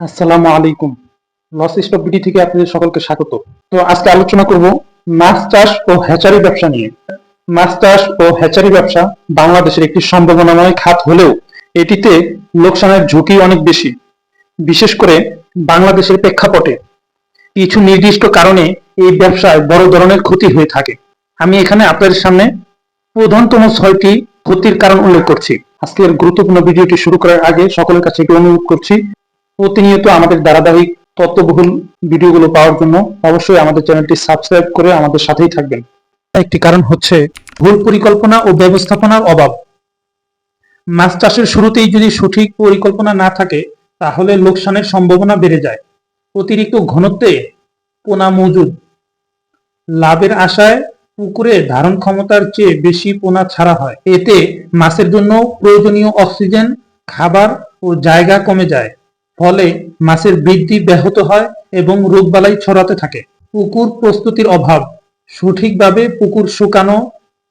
আসসালামু আলাইকুম। Loss stop BD থেকে আপনাদের সকলকে স্বাগত। তো আজকে আলোচনা করব মাছ চাষ ও হ্যাচারি ব্যবসা নিয়ে। মাছ চাষ ও হ্যাচারি ব্যবসা বাংলাদেশের একটি সম্ভাবনাময় খাত হলেও এটিতে লোকসানের ঝুঁকি অনেক বেশি। বিশেষ করে বাংলাদেশের প্রেক্ষাপটে। কিছু নির্দিষ্ট কারণে এই ব্যবসায় বড় ধরনের ক্ষতি হয়ে থাকে। আমি এখানে আপনাদের সামনে প্রধানতম ছয়টি ক্ষতির কারণ উল্লেখ করছি। আজকের গুরুত্বপূর্ণ ভিডিওটি শুরু করার আগে সকলের কাছে একটু অনুরোধ করছি প্রতিনিয়ত আমাদের ধারাবাহিক তত্ত্ববহুল ভিডিওগুলো পাওয়ার জন্য অবশ্যই আমাদের চ্যানেলটি সাবস্ক্রাইব করে আমাদের সাথেই থাকবেন। একটি কারণ হচ্ছে ভুল পরিকল্পনা ও ব্যবস্থাপনার অভাব। মাছ চাষের শুরুতেই যদি সঠিক পরিকল্পনা না থাকে, তাহলে লোকসানের সম্ভাবনা বেড়ে যায়। অতিরিক্ত ঘনত্বে পোনা মজুদ। লাভের আশায় পুকুরে ধারণ ক্ষমতার চেয়ে বেশি পোনা ছাড়া হয়। এতে মাছের জন্য প্রয়োজনীয় অক্সিজেন, খাবার ও জায়গা কমে যায়। ফলে মাছের বৃদ্ধি ব্যাহত হয় এবং রোগবালাই ছড়াতে থাকে। পুকুর প্রস্তুতির অভাব। সঠিকভাবে পুকুর শুকানো,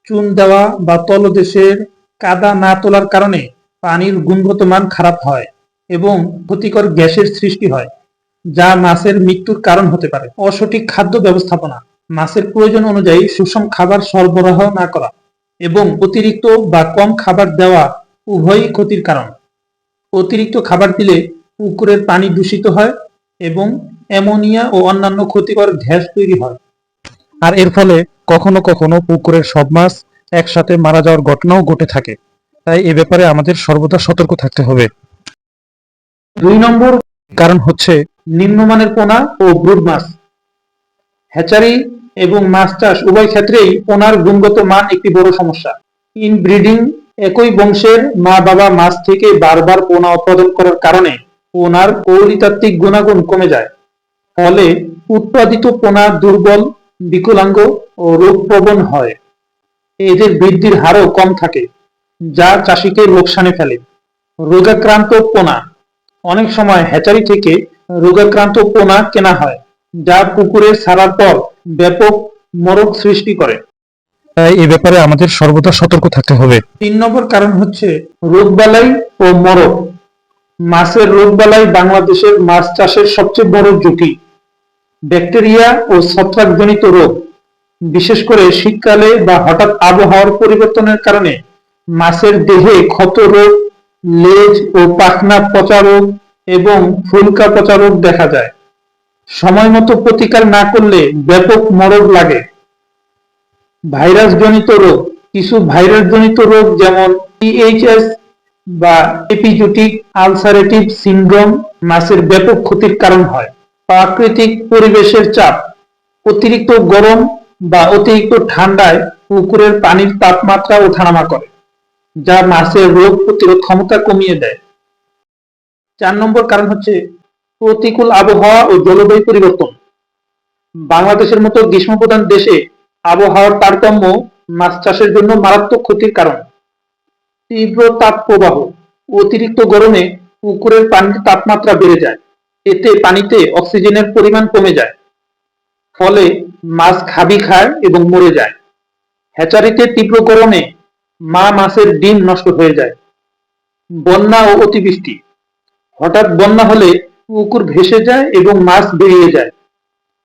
চুন দেওয়া বা তলদেশের কাদা না তোলার কারণে পানির গুণগত মান খারাপ হয় এবং ক্ষতিকর গ্যাসের সৃষ্টি হয়, যা মাছের মৃত্যুর কারণ হতে পারে। অসঠিক খাদ্য ব্যবস্থাপনা। মাছের প্রয়োজন অনুযায়ী সুষম খাবার সরবরাহ না করা এবং অতিরিক্ত বা কম খাবার দেওয়া উভয়ই ক্ষতির কারণ। অতিরিক্ত খাবার দিলে পুকুরের পানি দূষিত হয় এবং অ্যামোনিয়া ও অন্যান্য ক্ষতিকর গ্যাস তৈরি হয়। আর এর ফলে কখনো কখনো পুকুরের সব মাছ একসাথে মারা যাওয়ার ঘটনাও ঘটে থাকে। তাই এ ব্যাপারে আমাদের সর্বদা সতর্ক থাকতে হবে। দুই নম্বর কারণ হচ্ছে নিম্নমানের পোনা ও ব্রুড মাছ। হ্যাচারি এবং মাছ চাষ উভয় ক্ষেত্রেই পোনার গুণগত মান একটি বড় সমস্যা। ইনব্রিডিং একই বংশের মা বাবা মাছ থেকে বারবার পোনা উৎপাদন করার কারণে পোনার পৌরিতাত্ত্বিক গুণাগুণ কমে যায়। ফলে উৎপাদিত পোনা দুর্বল বিকলাঙ্গ ও রোগপ্রবণ হয়। এদের বৃদ্ধির হারও কম থাকে যা চাষিকে লোকসানে ফেলে। রোগাক্রান্ত পোনা। অনেক সময় হ্যাচারি থেকে রোগাক্রান্ত পোনা কেনা হয় যা পুকুরে ছাড়ার পর ব্যাপক মরক সৃষ্টি করে। তাই এ ব্যাপারে আমাদের সর্বদা সতর্ক থাকতে হবে। তিন নম্বর কারণ হচ্ছে রোগবালাই ও মরক। মাছের রোগবালাই বাংলাদেশের মাছ চাষের সবচেয়ে বড় ঝুঁকি। ব্যাকটেরিয়া ও ছত্রাকজনিত রোগ, বিশেষ করে শীতকালে বা হঠাৎ আবহাওয়ার পরিবর্তনের কারণে মাছের দেহে ক্ষত রোগ, লেজ ও পাখনা পচা রোগ এবং ফুলকা পচা রোগ দেখা যায়। সময় মতো প্রতিকার না করলে ব্যাপক মরক লাগে। ভাইরাস জনিত রোগ, কিছু ভাইরাস জনিত রোগ যেমন পিএইচএস বা এপিজুটিক আলসারেটিভ সিন্ড্রোম মাছের ব্যাপক ক্ষতির কারণ হয়। প্রাকৃতিক পরিবেশের চাপ, অতিরিক্ত গরম বা অতিরিক্ত ঠান্ডায় পুকুরের পানির তাপমাত্রা ওঠানামা করে, যা মাছের রোগ প্রতিরোধ ক্ষমতা কমিয়ে দেয়। চার নম্বর কারণ হচ্ছে প্রতিকূল আবহাওয়া ও জলবায়ু পরিবর্তন। বাংলাদেশের মতো গ্রীষ্মপ্রধান দেশে আবহাওয়ার তারতম্য মাছ চাষের জন্য মারাত্মক ক্ষতির কারণ। তীব্র তাপ প্রবাহ অতিরিক্ত গরমে পুকুরের পানির তাপমাত্রা বেড়ে যায়। এতে পানিতে অক্সিজেনের পরিমাণ কমে যায়। ফলে মাছ খাবি খায় এবং মরে যায়। হ্যাচারিতে তীব্র গরমে মা মাছের ডিম নষ্ট হয়ে যায়। বন্যা ও অতিবৃষ্টি। হঠাৎ বন্যা হলে পুকুর ভেসে যায় এবং মাছ বেরিয়ে যায়।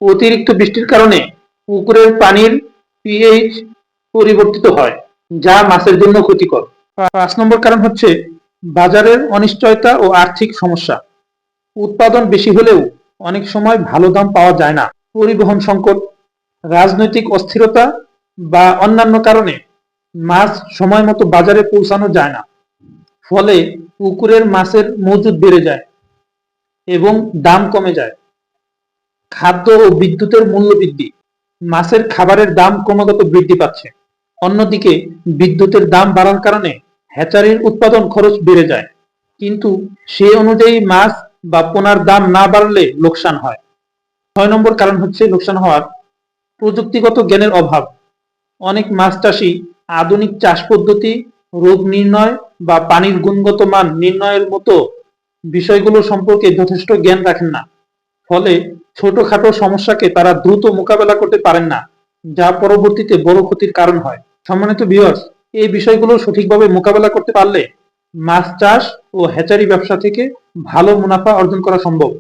অতিরিক্ত বৃষ্টির কারণে পুকুরের পানির পিএইচ পরিবর্তিত হয়, যা মাছের জন্য ক্ষতিকর। পাঁচ নম্বর কারণ হচ্ছে বাজারের অনিশ্চয়তা ও আর্থিক সমস্যা। উৎপাদন বেশি হলেও অনেক সময় ভালো দাম পাওয়া যায় না। পরিবহন সংকট, রাজনৈতিক অস্থিরতা বা অন্যান্য কারণে মাছ সময় মতো বাজারে পৌঁছানো যায় না। ফলে পুকুরের মাছের মজুদ বেড়ে যায় এবং দাম কমে যায়। খাদ্য ও বিদ্যুতের মূল্য বৃদ্ধি, মাছের খাবারের দাম ক্রমাগত বৃদ্ধি পাচ্ছে। অন্যদিকে বিদ্যুতের দাম বাড়ার কারণে হ্যাচারির উৎপাদন খরচ বেড়ে যায়। কিন্তু সে অনুযায়ী মাছ বা পোনার দাম না বাড়লে লোকসান হয়। ছয় নম্বর কারণ হচ্ছে লোকসান হওয়ার প্রযুক্তিগত জ্ঞানের অভাব। অনেক মাছ চাষি আধুনিক চাষ পদ্ধতি, রোগ নির্ণয় বা পানির গুণগত মান নির্ণয়ের মতো বিষয়গুলো সম্পর্কে যথেষ্ট জ্ঞান রাখেন না। ফলে ছোটখাটো সমস্যাকে তারা দ্রুত মোকাবেলা করতে পারেন না, যা পরবর্তীতে বড় ক্ষতির কারণ হয়। সম্মানিত ভিউয়ার্স এই বিষয়গুলো সঠিকভাবে মোকাবেলা করতে পারলে মাছ চাষ ও হ্যাচারি ব্যবসা থেকে ভালো মুনাফা অর্জন করা সম্ভব।